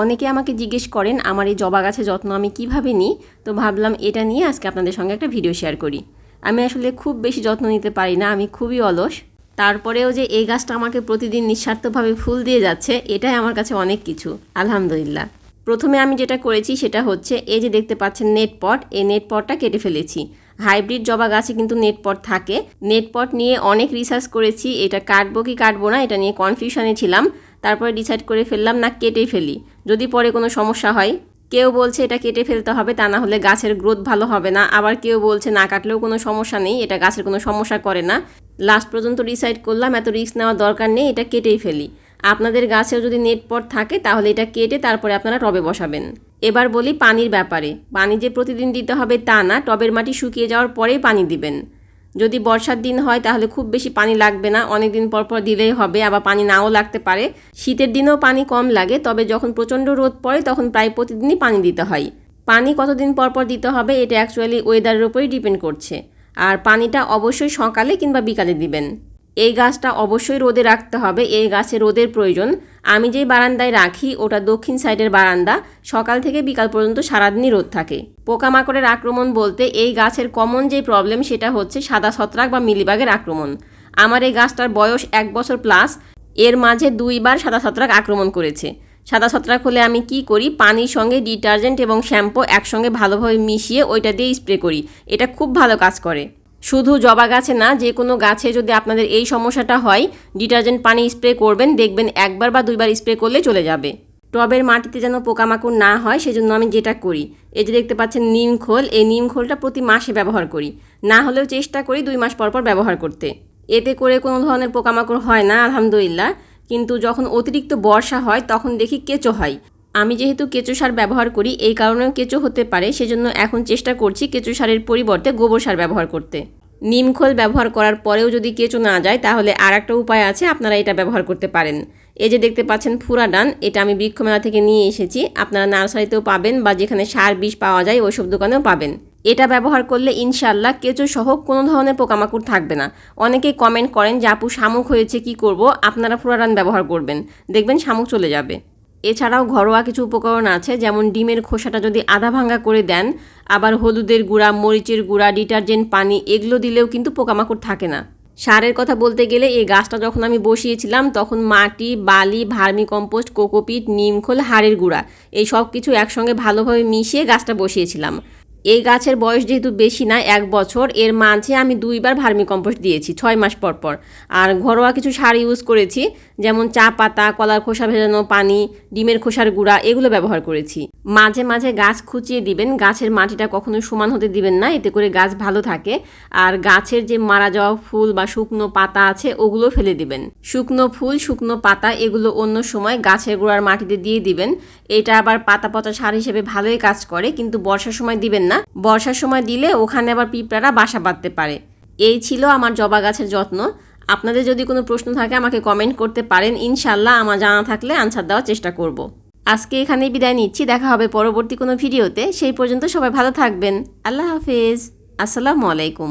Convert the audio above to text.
অনেকে আমাকে জিজ্ঞেস করেন, আমার এই জবা গাছের যত্ন আমি কীভাবে নিই? তো ভাবলাম এটা নিয়ে আজকে আপনাদের সঙ্গে একটা ভিডিও শেয়ার করি। আমি আসলে খুব বেশি যত্ন নিতে পারি না, আমি খুবই অলস। তারপরেও যে এই গাছটা আমাকে প্রতিদিন নিঃস্বার্থভাবে ফুল দিয়ে যাচ্ছে, এটাই আমার কাছে অনেক কিছু, আলহামদুলিল্লাহ। প্রথমে আমি যেটা করেছি সেটা হচ্ছে, এই যে দেখতে পাচ্ছেন নেট পট, এই নেট পটটা কেটে ফেলেছি। হাইব্রিড জবা গাছে কিন্তু নেট পট থাকে। নেট পট নিয়ে অনেক রিসার্চ করেছি, এটা কাটবো কি কাটবো না, এটা নিয়ে কনফিউশনে ছিলাম। তারপরে ডিসাইড করে ফেললাম, না, কেটেই ফেলি। যদি পরে কোনো সমস্যা হয়। কেউ বলছে এটা কেটে ফেলতে হবে, তা না হলে গাছের গ্রোথ ভালো হবে না। আবার কেউ বলছে না কাটলেও কোনো সমস্যা নেই, এটা গাছের কোনো সমস্যা করে না। লাস্ট পর্যন্ত ডিসাইড করলাম, এত রিস্ক নেওয়ার দরকার নেই, এটা কেটেই ফেলি। আপনাদের গাছেও যদি নেট পট থাকে, তাহলে এটা কেটে তারপরে আপনারা টবে বসাবেন। এবার বলি পানির ব্যাপারে। পানি যে প্রতিদিন দিতে হবে তা না, টবের মাটি শুকিয়ে যাওয়ার পরেই পানি দিবেন। যদি বর্ষার দিন হয় তাহলে খুব বেশি পানি লাগবে না অনেক দিন পর পর দিলেই হবে, আবার পানি নাও লাগতে পারে। শীতের দিনেও পানি কম লাগে, তবে যখন প্রচণ্ড রোদ পড়ে তখন প্রায় প্রতিদিনই পানি দিতে হয়। পানি কতদিন পর পর দিতে হবে এটা অ্যাকচুয়ালি ওয়েদারের উপরেই ডিপেন্ড করছে। আর পানিটা অবশ্যই সকালে কিংবা বিকালে দিবেন। এই গাছটা অবশ্যই রোদে রাখতে হবে, এই গাছে রোদের প্রয়োজন। আমি যেই বারান্দায় রাখি, ওটা দক্ষিণ সাইডের বারান্দা। সকাল থেকে বিকাল পর্যন্ত সারাদিনই রোদ থাকে। পোকামাকড়ের আক্রমণ বলতে এই গাছের কমন যে প্রবলেম সেটা হচ্ছে সাদা ছত্রাক বা মিলিবাগের আক্রমণ। আমার এই গাছটার বয়স এক বছর প্লাস এর মাঝে দুইবার সাদা ছত্রাক আক্রমণ করেছে। সাদা ছত্রাক হলে আমি কি করি? পানির সঙ্গে ডিটারজেন্ট এবং শ্যাম্পু একসঙ্গে ভালোভাবে মিশিয়ে ওইটা দিয়ে স্প্রে করি। এটা খুব ভালো কাজ করে। শুধু জবা গাছে না, যে কোনো গাছে যদি আপনাদের এই সমস্যাটা হয়, ডিটারজেন্ট পানি স্প্রে করবেন, দেখবেন একবার বা দুইবার স্প্রে করলে চলে যাবে। টবের মাটিতে যেন পোকামাকড় না হয়, সেজন্য আমি যেটা করি, এই যে দেখতে পাচ্ছেন নিম খোল, এই নিম খোলটা প্রতি মাসে ব্যবহার করি। না হলেও চেষ্টা করি দুই মাস পর পর ব্যবহার করতে। এতে করে কোনো ধরনের পোকামাকড় হয় না, আলহামদুলিল্লাহ। কিন্তু যখন অতিরিক্ত বর্ষা হয়, তখন দেখি কেঁচো হয়। আমি যেহেতু কেঁচো সার ব্যবহার করি, এই কারণেও কেঁচো হতে পারে, সেজন্য এখন চেষ্টা করছি কেঁচো সারের পরিবর্তে গোবর সার ব্যবহার করতে। নিমখোল ব্যবহার করার পরেও যদি কেঁচো না যায়, তাহলে আর একটা উপায় আছে, আপনারা এটা ব্যবহার করতে পারেন। এই যে দেখতে পাচ্ছেন ফুরাডান এটা আমি বৃক্ষমেলা থেকে নিয়ে এসেছি, আপনারা নার্সারিতেও পাবেন বা যেখানে সার বিষ পাওয়া যায়, ওইসব দোকানেও পাবেন। এটা ব্যবহার করলে ইনশাল্লাহ কেঁচো সহ কোনো ধরনের পোকামাকড় থাকবে না। অনেকেই কমেন্ট করেন যে, আপু, শামুক হয়েছে, কি করব? আপনারা ফুরাডান ব্যবহার করবেন। দেখবেন শামুক চলে যাবে। এছাড়াও ঘরোয়া কিছু উপকরণ আছে, যেমন ডিমের খোসাটা যদি আধা ভাঙ্গা করে দেন, আবার হলুদের গুঁড়া, মরিচের গুঁড়া, ডিটারজেন্ট, পানি, এগুলো দিলেও কিন্তু পোকামাকড় থাকে না। সারের কথা বলতে গেলে এই গাছটা যখন আমি বসিয়েছিলাম, তখন মাটি, বালি, ভার্মি কম্পোস্ট, কোকোপিট নিমখোল হাড়ের গুঁড়া, এই সব কিছু একসঙ্গে ভালোভাবে মিশিয়ে গাছটা বসিয়েছিলাম। এই গাছের বয়স যেহেতু বেশি না, এক বছর, এর মাঝে আমি দুইবার ভার্মি কম্পোস্ট দিয়েছি, ছয় মাস পর পর। আর ঘরোয়া কিছু সার ইউজ করেছি যেমন চা পাতা, কলার খোসা ভেজানো পানি, ডিমের খোসার গুঁড়া, এগুলো ব্যবহার করেছি। মাঝে মাঝে গাছ খুঁচিয়ে দিবেন, গাছের মাটিটা কখনো সমান হতে দিবেন না, এতে করে গাছ ভালো থাকে। আর গাছের যে মারা যাওয়া ফুল বা শুকনো পাতা আছে, ওগুলো ফেলে দিবেন। শুকনো ফুল, শুকনো পাতা, এগুলো অন্য সময় গাছের গোড়ার মাটিতে দিয়ে দিবেন। এটা আবার পাতা পচা সার হিসেবে ভালোই কাজ করে, কিন্তু বর্ষার সময় দিবেন না। বর্ষার সময় দিলে ওখানে আবার পিঁপড়ারা বাসা বাঁধতে পারে। এই ছিল আমার জবা গাছের যত্ন। আপনাদের যদি কোনো প্রশ্ন থাকে, আমাকে কমেন্ট করতে পারেন। ইনশাল্লাহ আমার জানা থাকলে আনসার দেওয়ার চেষ্টা করব। আজকে এখানেই বিদায় নিচ্ছি। দেখা হবে পরবর্তী কোনো ভিডিওতে সেই পর্যন্ত সবাই ভালো থাকবেন। আল্লাহ হাফিজ। আসসালামু আলাইকুম।